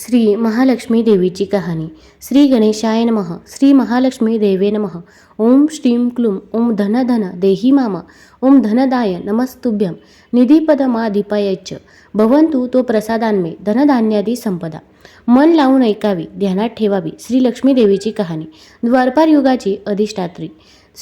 श्री महालक्ष्मी देवीची कहाणी. श्री गणेशाय नमः. श्री महालक्ष्मी देवे नमः. ओम श्रीं क्लुं. ओम धन धन देही मामा. ओम धनदाय नमस्तुभ्यं. निधीपदमाधिपायच्च भवंतु तो प्रसादान्मे धनधान्यादी संपदा. मन लावून ऐकावी ध्यानात ठेवावी श्री लक्ष्मी देवीची कहाणी. द्वारपार युगाची अधिष्ठात्री.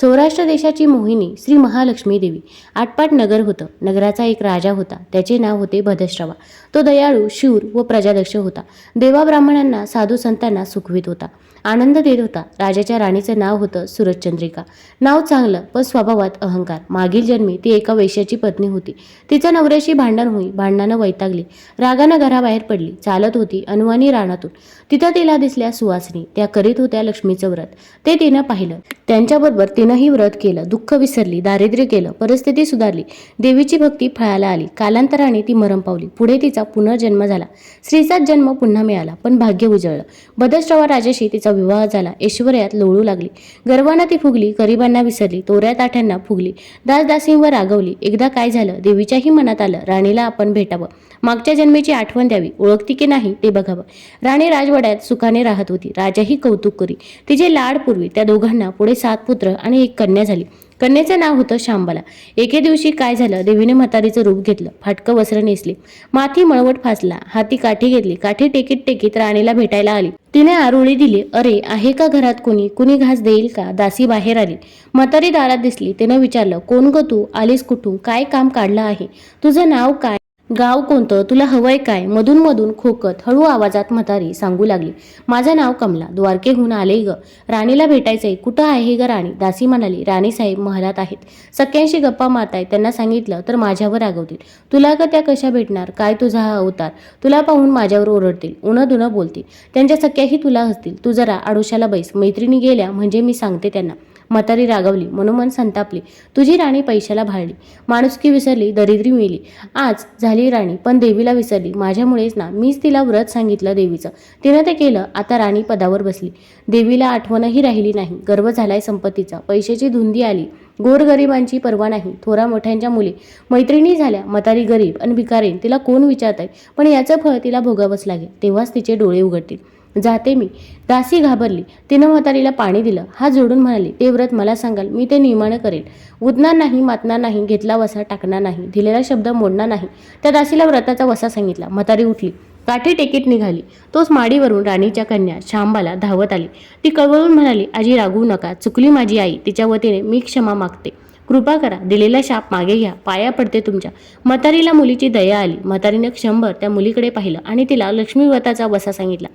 सौराष्ट्र देशाची मोहिनी श्री महालक्ष्मी देवी. आटपाट नगर होतं. नगराचा एक राजा होता. त्याचे नाव होते भदश्रवा. तो दयाळू शूर व प्रजादक्ष होता. देवा ब्राह्मणांना साधू संतांना सुखवित होता. आनंद देत होता. राजाच्या राणीचं नाव होतं सूरजचंद्रिका. नाव चांगलं पण स्वभावात अहंकार. मागील जन्मी ती एका वैश्याची पत्नी होती. तिच्या नवऱ्याशी भांडण होई भांडणानं वैतागली. रागानं घराबाहेर पडली. चालत होती अनुवानी रानातून. तिथं तिला दिसल्या सुवासिनी. त्या करीत होत्या लक्ष्मीचं व्रत. ते तिनं पाहिलं. त्यांच्याबरोबर तिनंही व्रत केलं दुःख विसरली दारिद्र्य केलं परिस्थिती सुधारली देवीची भक्ती फळाला आली कालांतराने ती मरण पावली. पुढे तिचा पुनर्जन्म झाला. स्त्रीचाच जन्म पुन्हा मिळाला पण भाग्य उजळलं. बदश्रवा राजाशी तिचा विवाह झाला ऐश्वर्यात लोळू लागली. गर्वानं ती फुगली गरिबांना विसरली तोऱ्या ताठ्यांना फुगली दासदासींवर रागवली. एकदा काय झालं देवीच्याही मनात आलं राणीला आपण भेटावं. मागच्या जन्मेची आठवण द्यावी ओळखती की नाही ते बघावं. राणी राजवाड्यात सुखाने राहत होती राजाही कौतुक करी. तिचे लाड पूर्वी त्या दोघांना पुढे सात पुत्र आणि एक कन्या झाली. कन्याचं नाव होतं शांबाला. एके दिवशी काय झालं देवीने म्हातारीचं रूप घेतलं. फाटकं वस्त्र नेसली. माथी मळवट फासला. हाती काठी घेतली. काठी टेकीत टेकीत राणीला भेटायला आली. तिने आरोळी दिली अरे आहे का घरात कोणी? कुणी घास देईल का? दासी बाहेर आली. म्हातारी दारात दिसली. तिनं विचारलं कोण ग तू? आलीस कुठून? काय काम काढलं आहे? तुझं नाव काय? गाव कोणतं? तुला हवंय काय? मधून मधून खोकत हळू आवाजात म्हातारी सांगू लागली. माझं नाव कमला. द्वारकेहून आले ग. राणीला भेटायचंय. कुठं आहे ग राणी? दासी म्हणाली. राणी साहेब महालात आहेत. सख्यांशी गप्पा मारतायत. त्यांना सांगितलं तर माझ्यावर रागवतील. तुला ग त्या कशा भेटणार? काय तुझा हा अवतार? तुला पाहून माझ्यावर ओरडतील. उनं दुनं बोलतील. त्यांच्या सख्याही तुला हसतील. तू जरा आडोशाला बैस. मैत्रिणी गेल्या म्हणजे मी सांगते त्यांना. म्हातारी रागवली मनोमन संतापली. तुझी राणी पैशाला भाळली. माणुसकी विसरली दरिद्री मिळली. आज झाली राणी पण देवीला विसरली. माझ्यामुळेच ना मीच तिला व्रत सांगितलं देवीचं. तिनं ते केलं आता राणी पदावर बसली. देवीला आठवणही राहिली नाही. गर्व झालाय संपत्तीचा. पैशाची धुंदी आली. गोरगरिबांची पर्वा नाही. थोरा मोठ्यांच्या मुली. मैत्रिणी झाल्या. म्हातारी गरीब आणि भिकारीन तिला कोण विचारतंय? पण याचं फळ तिला भोगावंच लागेल. तेव्हाच तिचे डोळे उघडतील. जाते मी. दासी घाबरली. तिनं म्हातारीला पाणी दिलं. हा जोडून म्हणाली ते व्रत मला सांगाल मी ते नियमानं करेन उदणार नाही मातणार नाही घेतला वसा टाकणार नाही दिलेला शब्द मोडणार नाही. त्या दासीला व्रताचा वसा सांगितला. म्हातारी उठली. काठी टेकीत निघाली. तोच माडीवरून राणीच्या कन्या शांबाला धावत आली. ती कळवळून म्हणाली आजी रागवू नका. चुकली माझी आई. तिच्या वतीने मी क्षमा मागते. कृपा करा. दिलेला शाप मागे घ्या. पाया पडते तुमच्या. म्हातारीला मुलीची दया आली. म्हातारीने क्षंभर त्या मुलीकडे पाहिलं आणि तिला लक्ष्मीव्रताचा वसा सांगितला.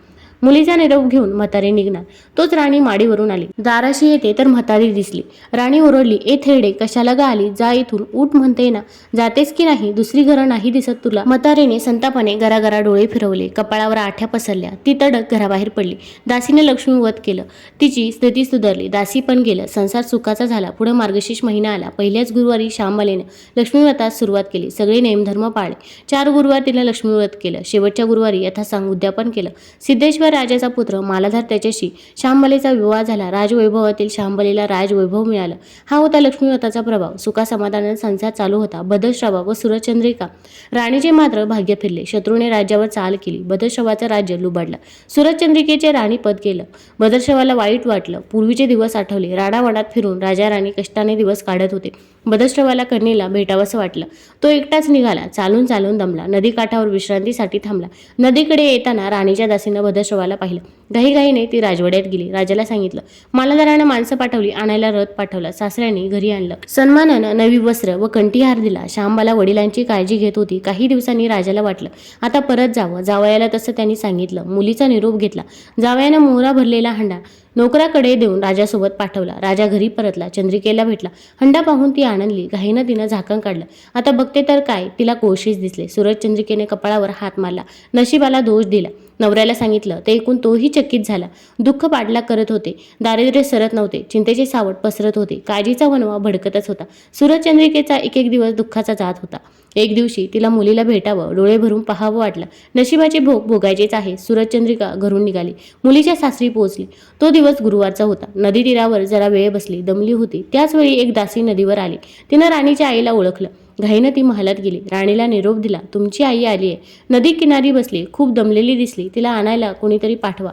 मुलीचा निरोप घेऊन म्हातारी निघणार. तोच राणी माडीवरून आली. दाराशी येते तर म्हातारी दिसली. राणी ओरडली ए थेडे कशाला गा आली जा इथून. उठ म्हणते ना. जातेस की नाही? दुसरी घरं नाही दिसत तुला. म्हातारीने संतापाने घराघरा डोळे फिरवले. कपाळावर आठ्या पसरल्या. ती तडक घराबाहेर पडली. दासीने लक्ष्मी वध केलं. तिची स्थिती सुधारली. दासी पण गेलं. संसार सुखाचा झाला. पुढे मार्गशीर्ष महिना आला. पहिल्याच गुरुवारी श्यामलेने लक्ष्मीव्रतास सुरुवात केली. सगळे नेमधर्म पाळले. चार गुरुवार तिने लक्ष्मीव्रत केलं. शेवटच्या गुरुवारी यथासांग उद्यापन केलं. सिद्धेश्वर राजाचा पुत्र मालाधार त्याच्याशी शांबलेचा विवाह झाला. राजवैभवातील शांबलेला राजवैभव मिळालं. हा होता लक्ष्मीव्रताचा प्रभाव. सुखा समाधानाने संसार चालू होता. बदश्रवा व सुरचंद्रिका राणीचे मात्र भाग्य फिरले. शत्रूने राज्यावर चाल केली. बदश्रवाचं राज्य लुबाडलं. सुरचंद्रिकेचे राणीपद केलं. बदश्रवाला वाईट वाटलं. पूर्वीचे दिवस आठवले. राडावाडात फिरून राजा राणी कष्टाने दिवस काढत होते. बदश्रवाला कन्येला भेटावंसं वाटलं. तो एकटाच निघाला. चालून चालून दमला. नदीकाठावर विश्रांतीसाठी थांबला. नदीकडे येताना राणीच्या दासीनं देवाला पाहिलं. घाईघाईने ती राजवाड्यात गेली. राजाला सांगितलं मालादारानं माणसं पाठवली आणायला रथ पाठवला सासऱ्याने घरी आणलं. सन्मानानं नवी वस्त्र व कंठीहार दिला. श्यामबाला वडिलांची काळजी घेत होती. काही दिवसांनी राजाला वाटलं आता परत जावं. जावयाला तसं त्यांनी सांगितलं. मुलीचा निरोप घेतला. जावयानं मोहरा भरलेला हंडा नोकराकडे देऊन राजासोबत पाठवला. राजा घरी परतला. चंद्रिकेला भेटला. हंडा पाहून ती आनंदली. घाईनं तिनं झाकण काढलं. आता बघते तर काय? तिला कोशिश दिसले. सूरज चंद्रिकेने कपाळावर हात मारला. नशिबाला दोष दिला. नवऱ्याला सांगितलं ते ऐकून तोही चकित झाला. दुःख पाडला करत होते. दारिद्र्य सरत नव्हते. चिंतेचे सावट पसरत होते. काळजीचा वनवा भडकतच होता. सूरज चंद्रिकेचा एक एक दिवस दुःखाचा जात होता. एक दिवशी तिला मुलीला भेटावं डोळे भरून पाहावं वाटलं. नशिबाचे भोग भोगायचेच आहे. सूरज चंद्रिका घरून निघाली. मुलीच्या सासरी पोहोचली. तो दिवस गुरुवारचा होता. नदी तीरावर जरा वेळ बसली दमली होती. त्याच वेळी एक दासी नदीवर आली. तिनं राणीच्या आईला ओळखलं. घाईनं ती महालात गेली. राणीला निरोप दिला तुमची आई आली आहे नदी किनारी बसली. खूप दमलेली दिसली. तिला आणायला कोणीतरी पाठवा.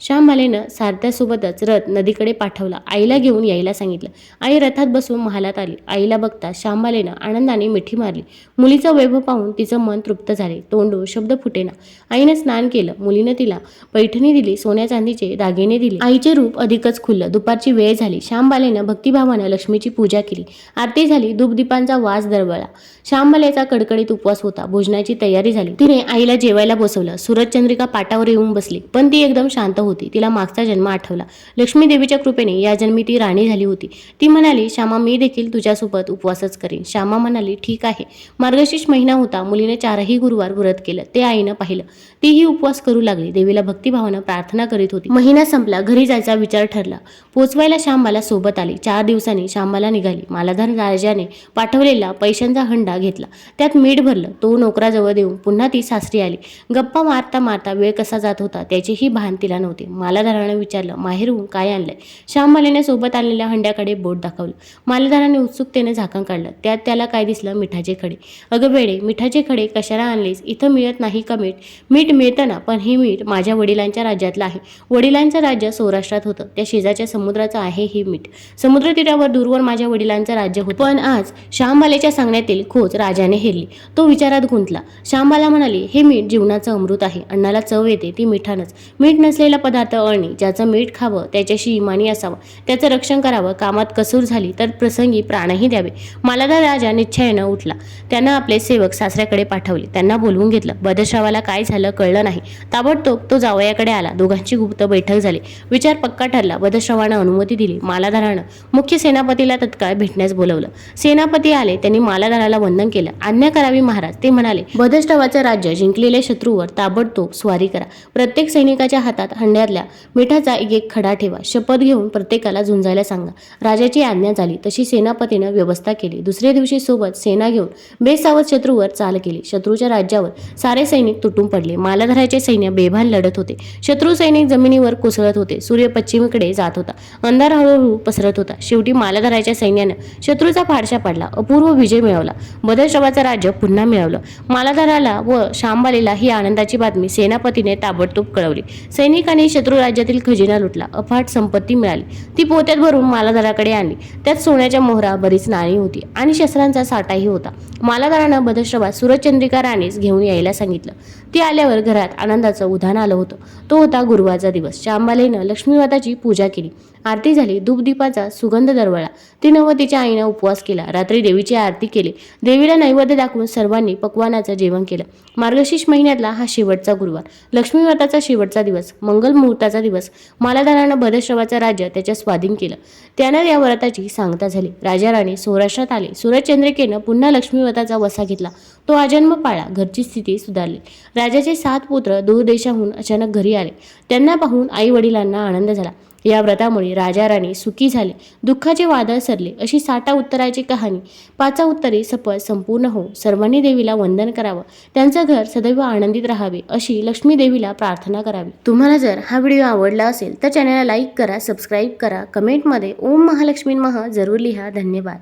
श्यामबालेनं सारथ्यासोबतच रथ नदीकडे पाठवला. आईला घेऊन यायला सांगितलं. आई रथात बसून महालात आली. आईला बघता श्यामबालेनं आनंदाने मिठी मारली. मुलीचं वैभव पाहून तिचं मन तृप्त झाले. तोंडू शब्द फुटेना. आईनं स्नान केलं. मुलीनं तिला पैठणी दिली. सोन्या चांदीचे दागिने दिले. आईचे रूप अधिकच खुललं दुपारची वेळ झाली. श्यामबालेनं भक्तिभावानं लक्ष्मीची पूजा केली. आरती झाली. धूपदीपांचा वास दरवळला. श्यामबालेचा कडकडीत उपवास होता. भोजनाची तयारी झाली. तिने आईला जेवायला बसवलं. सूरजचंद्रिका पाटावर येऊन बसली. पण ती एकदम शांत होती. तिला मागचा जन्म आठवला. लक्ष्मी देवीच्या कृपेने या जन्मी ती राणी झाली होती. ती म्हणाली श्यामा मी देखील तुझ्यासोबत उपवासच करेन. श्यामा म्हणाली ठीक आहे. मार्गशीर्ष महिना होता. मुलीने चारही गुरुवार व्रत केलं. ते आईनं पाहिलं. तीही उपवास करू लागली. देवीला भक्तिभावानं प्रार्थना करीत होती. महिना संपला. घरी जायचा विचार ठरला. पोचवायला श्यामाला सोबत आली. चार दिवसांनी श्यामाला निघाली. मालाधन राजाने पाठवलेला पैशांचा हंडा घेतला. त्यात मीठ भरलं. तो नोकराजवळ देऊन पुन्हा ती सासरी आली. गप्पा मारता मारता वेळ कसा जात होता त्याचीही भान तिला नव्हते. मालाधारानं विचारलं माहेरहून काय आणलंय? श्यामबालेने सोबत आणलेल्या हंड्याकडे बोट दाखवलं. मालाधाराने उत्सुकतेने झाकण काढलं. त्यात त्याला काय दिसलं? मिठाचे खडे. अगं बेडे मिठाचे खडे कशाला आणलेस? इथं मिळत नाही का मीठ? मीठ मिळतं ना पण हे मीठ माझ्या वडिलांच्या राज्यातलं आहे. वडिलांचं राज्य सौराष्ट्रात होतं. त्या शेजारच्या समुद्राचं आहे हे मीठ. समुद्र तीरावर दूरवर माझ्या वडिलांचं राज्य होतं. पण आज श्यामबालेच्या सांगण्यातील खोच राजाने हेरली. तो विचारात गुंतला. श्यामबाला म्हणाली हे मीठ जीवनाचं अमृत आहे. अन्नाला चव येते ती मिठानच. मीठ नसलेला पदार्थ अळणी ज्याचं मीठ खावं त्याच्याशी इमानी असावं त्याचं रक्षण करावं कामात कसूर झाली तर प्रसंगी प्राणही द्यावे. मालाधार राजा निश्चयानं उठला. त्यानं आपले सेवक सासऱ्याकडे पाठवले. त्यांना बोलवून घेतलं बदश्रावाला काय झालं कळलं नाही. ताबडतोब तो जावयाकडे आला. दोघांची गुप्त बैठक झाली. विचार पक्का ठरला. बदश्रवानं अनुमती दिली. मालाधारानं मुख्य सेनापतीला तत्काळ भेटण्यास बोलवलं. सेनापती आले. त्यांनी मालाधाराला वंदन केलं. आज्ञा करावी महाराज. ते म्हणाले बदश्रवाचं राज्य जिंकलेल्या शत्रूवर ताबडतोब स्वारी करा. प्रत्येक सैनिकाच्या हातात हंड्यातल्या मिठाचा एक एक खडा ठेवा. शपथ घेऊन प्रत्येकाला झुंजायला सांगा. राजाची आज्ञा झाली. तशी सेनापतीनं व्यवस्था केली. दुसऱ्या दिवशी सोबत सेना घेऊन बेसावत शत्रूवर चाल केली. शत्रूच्या राज्यावर सारे सैनिक तुटून पडले. मालाधाराचे सैन्य बेभान लढत होते. शत्रू सैनिक जमिनीवर कोसळत होते. सूर्य पश्चिमेकडे जात होता. अंधार हळूहळू पसरत होता. शेवटी मालाधाराच्या सैन्यानं शत्रूचा फारशा पाडला. अपूर्व विजय मिळवला. बदरश्रवाचं राज्य पुन्हा मिळवलं. मालाधाराला व शांबालीला ही आनंदाची बातमी सेनापतीने ताबडतोब कळवली. सैनिकांनी शत्रू राज्यातील खजिना लुटला. अफाट संपत्ती मिळाली. ती पोत्यात भरून मालाधाराकडे आणली. त्यात सोन्याच्या मोहरा बरीच नाणी होती आणि शस्त्रांचा साठाही होता. मालाधारानं बदश्रवात सूरजचंद्रिका राणीस घेऊन यायला सांगितलं. ती आल्यावर घरात आनंदाचं उधाण आलं होतं. तो होता गुरुवारचा दिवस. श्यामबालेनं लक्ष्मीमाताची पूजा केली. आरती झाली. धूपदीपाचा सुगंध दरवळला. तिनं व तिच्या आईनं उपवास केला. रात्री देवीची आरती केली. देवीला नैवेद्य दाखवून सर्वांनी पकवानाचं जेवण केलं. मार्गशीर्ष महिन्यातला हा शेवटचा गुरुवार. लक्ष्मीमाताचा शेवटचा दिवस मंगल मुहूर्ताचा दिवस मालाधारानं भदश्रवाचं राज्य त्याच्या स्वाधीन केलं. त्यानं या व्रताची सांगता झाली. राजा राणी सौराष्ट्रात आले. सूरजचंद्रिकेनं पुन्हा लक्ष्मीवताचा वसा घेतला. तो आजन्म पाळला घरची स्थिती सुधारली. राजाचे सात पुत्र दूर देशाहून अचानक घरी आले. त्यांना पाहून आई वडिलांना आनंद झाला. या व्रतामुळे राजा राणी सुखी झाले दुःखाचे वादळ सरले अशी साठा उत्तराची कहाणी. पाचा उत्तरे सपद संपूर्ण हो सर्वांनी देवीला वंदन करावं त्यांचं घर सदैव आनंदित राहावे अशी लक्ष्मी देवीला प्रार्थना करावी. तुम्हाला जर हा व्हिडिओ आवडला असेल तर चॅनलला लाईक करा सबस्क्राईब करा कमेंटमध्ये ओम महालक्ष्मी मह जरूर लिहा. धन्यवाद.